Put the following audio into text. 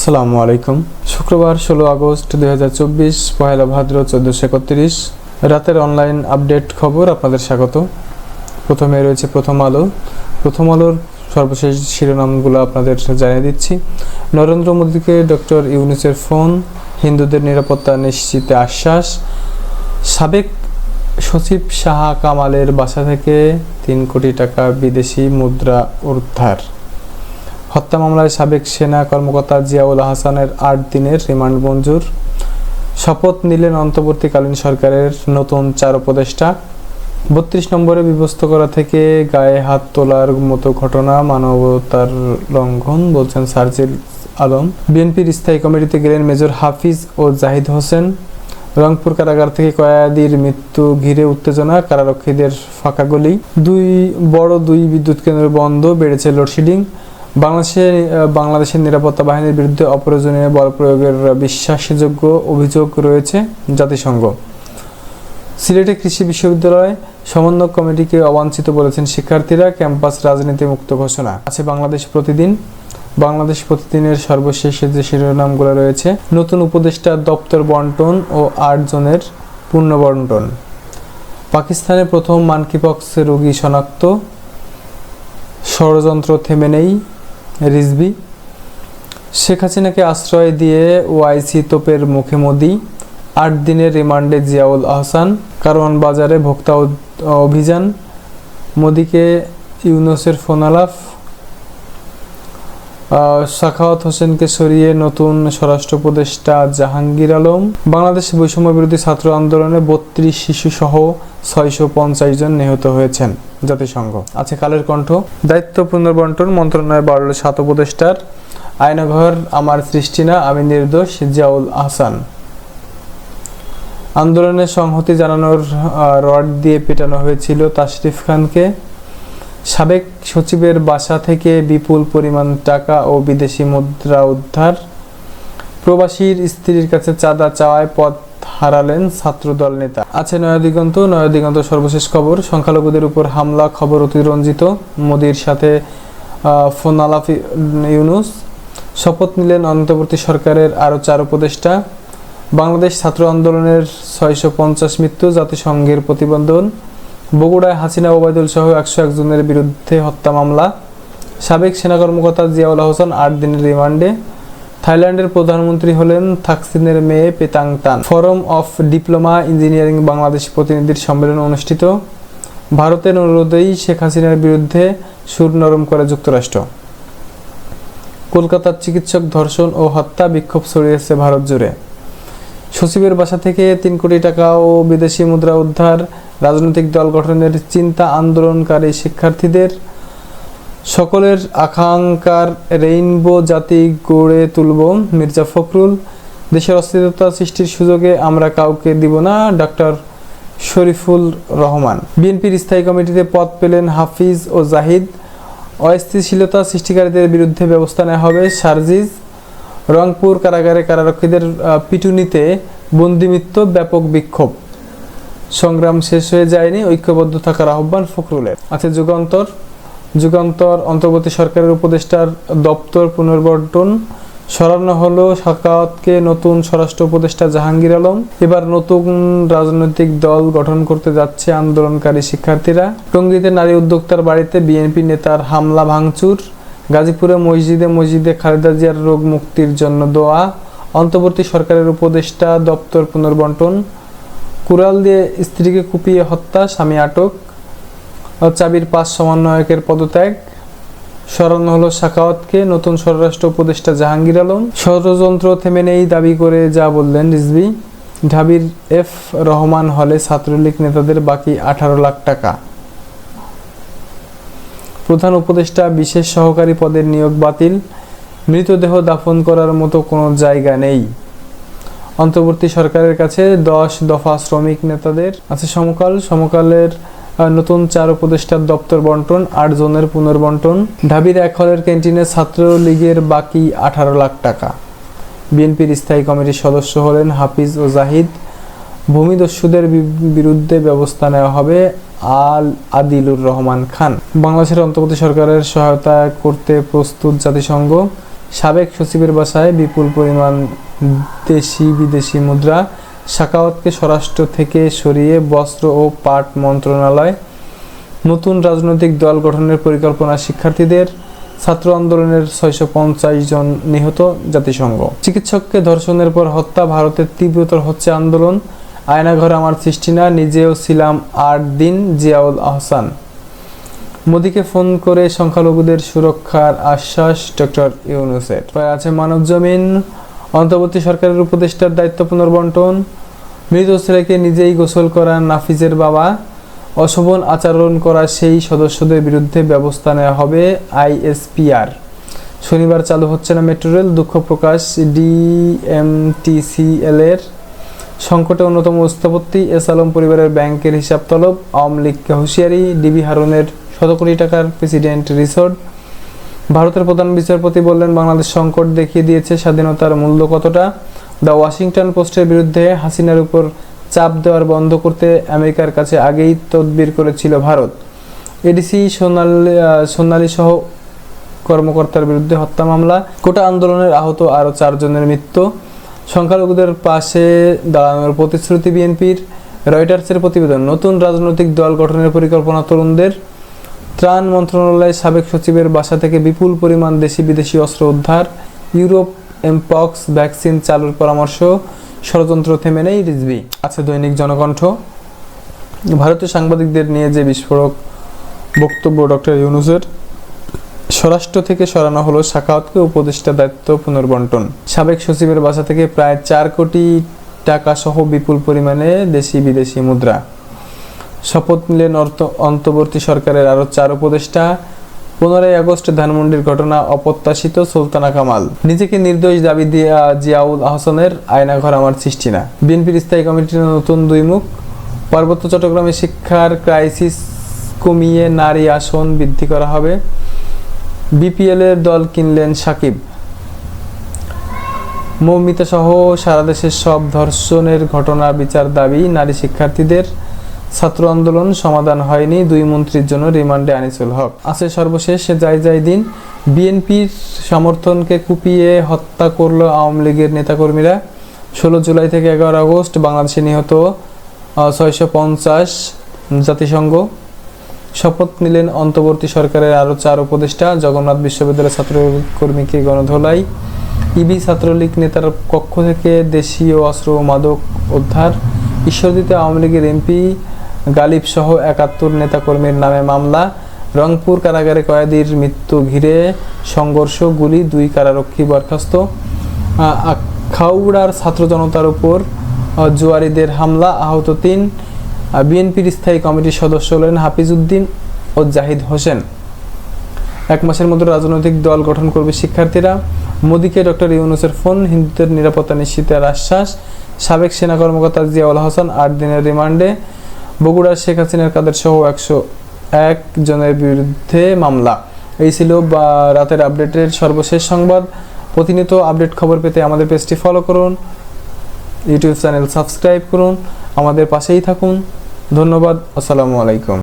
আসসালামু আলাইকুম। শুক্রবার ষোলো আগস্ট দুই হাজার চব্বিশ পয়লা ভাদ্র চোদ্দোশো একত্রিশ। রাতের অনলাইন আপডেট খবর আপনাদের স্বাগত। প্রথমে রয়েছে প্রথম আলো। প্রথম আলোর সর্বশেষ শিরোনামগুলো আপনাদের জানিয়ে দিচ্ছি। নরেন্দ্র মোদীকে ডক্টর ইউনুসের ফোন, হিন্দুদের নিরাপত্তা নিশ্চিতে আশ্বাস। সাবেক সচিব শাহ কামালের বাসা থেকে তিন কোটি টাকা বিদেশি মুদ্রা উদ্ধার। হত্যা মামলায় সাবেক সেনা কর্মকর্তা জিয়াউল হাসানের আট দিনের রিমান্ড মঞ্জুর। শপথ নিলেন অন্তর্বর্তীকালীন সরকারের নতুন চার উপদেষ্টা। বত্রিশ নম্বরে বিভস্ত করা থেকে গায়ে হাত তোলার মতো ঘটনা মানবতার লঙ্ঘন বলছেন সার্জিল আলম। বিএনপির স্থায়ী কমিটিতে গেলেন মেজর হাফিজ ও জাহিদ হোসেন। রংপুর কারাগার থেকে কয়াদির মৃত্যু ঘিরে উত্তেজনা, কারারক্ষীদের ফাঁকা গলি। দুই বড় দুই বিদ্যুৎ কেন্দ্র বন্ধ, বেড়েছে লোডশেডিং। বাংলাদেশে বাংলাদেশের নিরাপত্তা বাহিনীর বিরুদ্ধে অপ্রয়োজনীয় বল প্রয়োগের বিশ্বাসযোগ্য অভিযোগ রয়েছে জাতিসংঘ। সিলেটে কৃষি বিশ্ববিদ্যালয় সমন্বয় কমিটিকে অবাঞ্ছিত বলেছেন শিক্ষার্থীরা ক্যাম্পাস রাজনীতি মুক্ত ঘোষণা। আছে বাংলাদেশ প্রতিদিন। বাংলাদেশ প্রতিদিনের সর্বশেষ যে শিরোনামগুলো রয়েছে, নতুন উপদেষ্টা দপ্তর বন্টন ও আট জনের পূর্ণ বন্টন পাকিস্তানে প্রথম মানকিপক্স রোগী শনাক্ত। ষড়যন্ত্র থেমে নেই। রিজবি শেখ হাসিনাকে আশ্রয় দিয়ে ওআইসি তোপের মুখে মোদি। আট দিনের রিমান্ডে জিয়াউল আহসান। কারওয়ান বাজারে ভোক্তা অভিযান। মোদিকে ইউনুসের ফোনালাফ সাখাওয়াত হোসেনকে সরিয়ে নতুন স্বরাষ্ট্র উপদেষ্টা জাহাঙ্গীর আলম। বাংলাদেশ বৈষম্য বিরোধী ছাত্র আন্দোলনে বত্রিশ শিশু সহ ছয়শো পঞ্চাশ জন নিহত হয়েছেন জাতিসংঘ। আছে কালের কণ্ঠ। দায়িত্ব পুনর্বন্টন মন্ত্রণালয় বাড়ল সাত উপদেষ্টার। আয়নাঘর আমার সৃষ্টি না, আমি নির্দোষ জিয়াউল আহসান। আন্দোলনের সংহতি জানানোর রড দিয়ে পেটানো হয়েছিল তাশরিফ খানকে। সাবেক সচিবের বাসা থেকে বিপুল পরিমাণ টাকা ও বিদেশি মুদ্রা উদ্ধার। প্রবাসীর স্ত্রীর কাছে চাঁদা চাওয়ায় পথ হারালেন ছাত্রদল নেতা। আছে নয়াদিগন্ত নয়াদিগন্ত সর্বশেষ খবর। সংখ্যালঘুদের উপর হামলা, খবর অতিরঞ্জিত। মোদির সাথে ফোন আলাপ ইউনুস। শপথ নিলেন অন্তর্বর্তী সরকারের আরও চার উপদেষ্টা। বাংলাদেশ ছাত্র আন্দোলনের ছয়শো পঞ্চাশ মৃত্যু জাতিসংঘের প্রতিবেদন বগুড়ায় হাসিনা, ওবায়দুল সহ একশো একজনের বিরুদ্ধে হত্যা মামলা। সাবেক সেনা কর্মকর্তা জিয়াউল হোসেন আট দিনের রিমান্ডে। থাইল্যান্ডের প্রধানমন্ত্রী হলেন থাকসিনের মেয়ে Paetongtarn. Forum of diploma engineering Bangladesh প্রতিনিধির সম্মেলন অনুষ্ঠিত। ভারতের অনুরোধেই শেখ হাসিনার বিরুদ্ধে সুর নরম করে যুক্তরাষ্ট্র। কলকাতার চিকিৎসক ধর্ষণ ও হত্যা বিক্ষোভ ছড়িয়েছে ভারত জুড়ে। সচিবের বাসা থেকে তিন কোটি টাকা ও বিদেশি মুদ্রা উদ্ধার রাজনৈতিক দল গঠনের চিন্তা আন্দোলনকারী শিক্ষার্থীদের সকলের আকাঙ্ক্ষার রেইনবো জাতি গড়ে তুলব মির্জা ফখরুল। দেশের অস্থিরতা সৃষ্টির সুযোগে আমরা কাউকে দিব না ডক্টর শরীফুল রহমান। বিএনপির স্থায়ী কমিটিতে পদ পেলেন হাফিজ ও জাহিদ। অস্থিতিশীলতা সৃষ্টিকারীদের বিরুদ্ধে ব্যবস্থা নেওয়া হবে সার্জিজ রংপুর কারাগারে কারারক্ষীদের পিটুনিতে বন্দিমিত্ত ব্যাপক বিক্ষোভ। সংগ্রাম শেষ হয়ে যায়নি, ঐক্যবদ্ধ থাকার আহ্বান ফখরুলের। আছে যুগান্তর। যুগান্তর অন্তর্বর্তী সরকারের উপদেষ্টার দপ্তর পুনর্বন্টন সরানো হলো সাকাওয়াতকে নতুন স্বরাষ্ট্র উপদেষ্টা জাহাঙ্গীর আলম। এবার নতুন রাজনৈতিক দল গঠন করতে যাচ্ছে আন্দোলনকারী শিক্ষার্থীরা। টঙ্গীতে নারী উদ্যোক্তার বাড়িতে বিএনপি নেতার হামলা ভাঙচুর। গাজীপুরে মসজিদে মসজিদে খালেদা জিয়ার রোগ মুক্তির জন্য দোয়া। অন্তর্বর্তী সরকারের উপদেষ্টা দপ্তর পুনর্বন্টন কুড়াল দিয়ে স্ত্রীকে কুপিয়ে হত্যা, স্বামী আটক চাবির পাঁচ সমন্বয়কের পদত্যাগ। সরানো হলো সাকাওয়াতকে নতুন স্বরাষ্ট্র উপদেষ্টা জাহাঙ্গীর আলম। ষড়যন্ত্র থেমে নেই দাবি করে যা বললেন রিজভি। ঢাবির এফ রহমান হলে ছাত্রলীগ নেতাদের বাকি আঠারো লাখ টাকা। প্রধান উপদেষ্টা বিশেষ সহকারী পদের নিয়োগ বাতিল। মৃতদেহ দাফন করার মতো কোনো জায়গা নেই। অন্তর্বর্তী সরকারের কাছে দশ দফা শ্রমিক নেতাদের আছে সমকাল। সমকালের নতুন চার উপদেষ্টার দপ্তর বন্টন, আট জনের পুনর্বন্টন। ঢাবির এক হলের ক্যান্টিনে ছাত্রলীগের বাকি আঠারো লাখ টাকা। বিএনপির স্থায়ী কমিটির সদস্য হলেন হাফিজ ও জাহিদ। ভূমিদস্যুদের বিরুদ্ধে ব্যবস্থা নেওয়া হবে আল আদিলুর রহমান খান। বাংলাদেশের অন্তর্বর্তী সরকারের সহায়তা করতে প্রস্তুত জাতিসংঘ। সাবেক সচিবের বাসায় বিপুল পরিমাণ দেশি বিদেশি মুদ্রা সাকাওয়াতকে স্বরাষ্ট্র থেকে সরিয়ে বস্ত্র ও পাট মন্ত্রণালয়, নতুন রাজনৈতিক দল গঠনের পরিকল্পনা শিক্ষার্থীদের, ছাত্র আন্দোলনের ছয়শো পঞ্চাশ জন নিহত জাতিসংঘ। চিকিৎসককে ধর্ষণের পর হত্যা ভারতের তীব্রতর হচ্ছে আন্দোলন। আয়নাঘর আমার সৃষ্টি না, নিজেও ছিলাম আট দিন জিয়াউল আহসান। মোদীকে ফোন করে সংখ্যালঘুদের সুরক্ষার আশ্বাস ডক্টর ইউনুসের। আছে মানব জমিন অন্তর্বর্তী সরকারের উপদেষ্টার দায়িত্ব পুনর্বন্টন। মৃত ছেলেকে নিজেই গোসল করা নাফিজের বাবা। অশোভন আচরণ করা সেই সদস্যদের বিরুদ্ধে ব্যবস্থা নেওয়া হবে আইএসপিআর। শনিবার চালু হচ্ছে না মেট্রো রেল, দুঃখ প্রকাশ ডিএমটিসিএল এর সংকটে অন্যতম স্থপতি এস আলম পরিবারের ব্যাংকের হিসাব তলব আওয়ামী লীগকে হুঁশিয়ারি, ডিবি হারুনের শত কোটি টাকার প্রেসিডেন্ট রিসোর্ট। ভারতের প্রধান বিচারপতি বললেন, বাংলাদেশ সংকট দেখিয়ে দিয়েছে স্বাধীনতার মূল্য কতটা? দ্য ওয়াশিংটন পোস্টের বিরুদ্ধে হাসিনার উপর চাপ দেওয়ার বন্ধ করতে আমেরিকার কাছে আগেই তদবির করেছিল ভারত। এডিসি, সোনালী সোনালী সহ কর্মকর্তার বিরুদ্ধে হত্যা মামলা, কোটা আন্দোলনের আহত আরও চারজনের মৃত্যু। সংখ্যালঘুদের পাশে দাঁড়ানোর প্রতিশ্রুতি বিএনপির। রয়টার্সের প্রতিবেদন, নতুন রাজনৈতিক দল গঠনের পরিকল্পনা তরুণদের। ত্রাণ মন্ত্রণালয়ের সাবেক সচিবের বাসা থেকে বিপুল পরিমাণ দেশি বিদেশি অস্ত্র উদ্ধার, ইউরোপ এমপক্স ভ্যাকসিন চালুর পরামর্শ, ষড়যন্ত্র থেমে নেই রিজবি আছে দৈনিক জনকণ্ঠ। ভারতীয় সাংবাদিকদের নিয়ে যে বিস্ফোরক বক্তব্য ডক্টর ইউনুসের, স্বরাষ্ট্র থেকে সরানো হলো শাখাওয়াতকে উপদেষ্টা দায়িত্ব পুনর্বন্টন। সাবেক সচিবের বাসা থেকে প্রায় চার কোটি টাকা সহ বিপুল পরিমাণে দেশি বিদেশি মুদ্রা। শপথ নিলেন অর্থ, অন্তর্বর্তী সরকারের আরও চার উপদেষ্টা। পনেরোই আগস্ট ধানমন্ডির ঘটনা অপ্রত্যাশিত সুলতানা কামাল। নিজেকে নির্দোষ দাবি দিয়ে জিয়াউল আহসানের আয়নাঘর আমার সৃষ্টি না। বিএনপির স্থায়ী কমিটির নতুন দুই মুখ। পার্বত্য চট্টগ্রামে শিক্ষার ক্রাইসিস কমিয়ে নারী আসন বৃদ্ধি করা হবে। বিপিএল এর দল কিনলেন সাকিব। মৌমিতা সহ সারা দেশের সব ধর্ষণের ঘটনা বিচার দাবি নারী শিক্ষার্থীদের। ছাত্র আন্দোলন সমাধান হয়নি, দুই মন্ত্রীর জন্য রিমান্ডে আনিসুল হক। আছে সর্বশেষ যাই যাই দিন, বিএনপির সমর্থনকে কুপিয়ে হত্যা করল আওয়ামী লীগের নেতাকর্মীরা। ষোলো জুলাই থেকে এগারো আগস্ট বাংলাদেশে নিহত ছয়শো পঞ্চাশ জাতিসংঘ। শপথ নিলেন অন্তর্বর্তী সরকারের আরও চার উপদেষ্টা, জগন্নাথ বিশ্ববিদ্যালয়ের ছাত্রকর্মীকে গণধোলাই। ইবি ছাত্রলীগ নেতার কক্ষ থেকে দেশীয় অস্ত্র মাদক উদ্ধার। ঈশ্বরদীতে আওয়ামী লীগের এমপি গালিব সহ একাত্তর নেতাকর্মীর নামে মামলা। রংপুর কারাগারে কয়েদির মৃত্যু ঘিরে সংঘর্ষ গুলি দুই কারারক্ষী বরখাস্ত। খাউড়ার ছাত্র জনতার উপর জুয়ারিদের হামলা, আহত তিন। বিএনপির স্থায়ী কমিটির সদস্য হলেন হাফিজউদ্দিন ও জাহিদ হোসেন। এক মাসের মধ্যে রাজনৈতিক দল গঠন করবে শিক্ষার্থীরা। মোদীকে ডক্টর ইউনুসের ফোন, হিন্দুদের নিরাপত্তা নিশ্চিতের আশ্বাস। সাবেক সেনা কর্মকর্তা জিয়াউল হাসান আট দিনের রিমান্ডে। বগুড়ার শেখ হাসিনার কাদের সহ একশো এক জনের বিরুদ্ধে মামলা। এই ছিল বা রাতের আপডেটের সর্বশেষ সংবাদ। প্রতিনিয়ত আপডেট খবর পেতে আমাদের পেজটি ফলো করুন ইউটিউব চ্যানেল সাবস্ক্রাইব করুন, আমাদের পাশেই থাকুন। ধন্যবাদ, আসসালামু আলাইকুম।